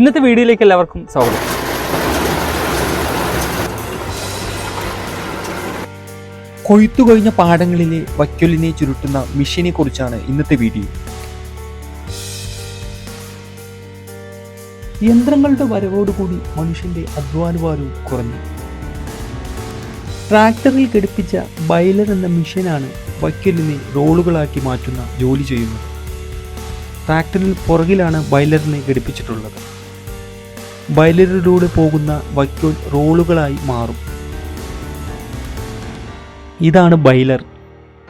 ഇന്നത്തെ വീഡിയോയിലേക്ക് എല്ലാവർക്കും സ്വാഗതം. കൊയ്ത്തു കഴിഞ്ഞ പാടങ്ങളിലെ വയ്ക്കൊലിനെ ചുരുട്ടുന്ന മിഷനെ കുറിച്ചാണ് ഇന്നത്തെ വീഡിയോ. യന്ത്രങ്ങളുടെ വരവോടുകൂടി മനുഷ്യന്റെ അധ്വാനഭാരവും കുറഞ്ഞു. ട്രാക്ടറിൽ ഘടിപ്പിച്ച ബൈലർ എന്ന മിഷനാണ് വയ്ക്കലിനെ റോളുകളാക്കി മാറ്റുന്ന ജോലി ചെയ്യുന്നത്. ട്രാക്ടറിൽ പുറകിലാണ് ബൈലറിനെ ഘടിപ്പിച്ചിട്ടുള്ളത്. ബൈലറിലൂടെ പോകുന്ന വൈക്കോൽ റോളുകളായി മാറും. ഇതാണ് ബൈലർ.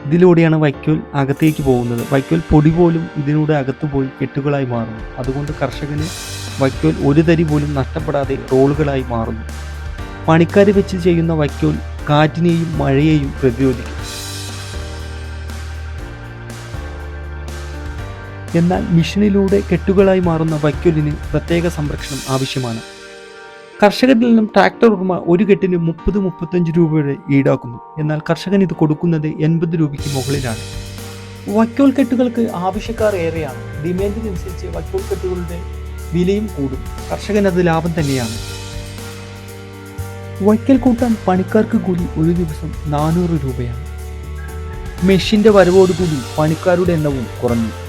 ഇതിലൂടെയാണ് വൈക്കോൽ അകത്തേക്ക് പോകുന്നത്. വൈക്കോൽ പൊടി പോലും ഇതിലൂടെ അകത്ത് പോയി കെട്ടുകളായി മാറുന്നു. അതുകൊണ്ട് കർഷകന് വൈക്കോൽ ഒരു തരി പോലും നഷ്ടപ്പെടാതെ റോളുകളായി മാറുന്നു. പണിക്കാർ വെച്ച് ചെയ്യുന്ന വൈക്കോൽ കാറ്റിനെയും മഴയെയും പ്രതിരോധിക്കും. എന്നാൽ മിഷനിലൂടെ കെട്ടുകളായി മാറുന്ന വൈക്കോലിന് പ്രത്യേക സംരക്ഷണം ആവശ്യമാണ്. കർഷകരിൽ നിന്നും ട്രാക്ടർ ഉടമ ഒരു കെട്ടിന് മുപ്പത് മുപ്പത്തഞ്ച് രൂപയുടെ ഈടാക്കുന്നു. എന്നാൽ കർഷകൻ ഇത് കൊടുക്കുന്നത് എൺപത് രൂപയ്ക്ക് മുകളിലാണ്. വൈക്കോൽ കെട്ടുകൾക്ക് ആവശ്യക്കാർ ഏറെയാണ്. ഡിമാൻഡിനനുസരിച്ച് വൈക്കോൽ കെട്ടുകളുടെ വിലയും കൂടും. കർഷകൻ അത് ലാഭം തന്നെയാണ്. വൈക്കൽ കൂട്ടാൻ പണിക്കാർക്ക് കൂലി ഒരു ദിവസം നാനൂറ് രൂപയാണ്. മെഷീന്റെ വരവോടുകൂടി പണിക്കാരുടെ എണ്ണവും കുറഞ്ഞു.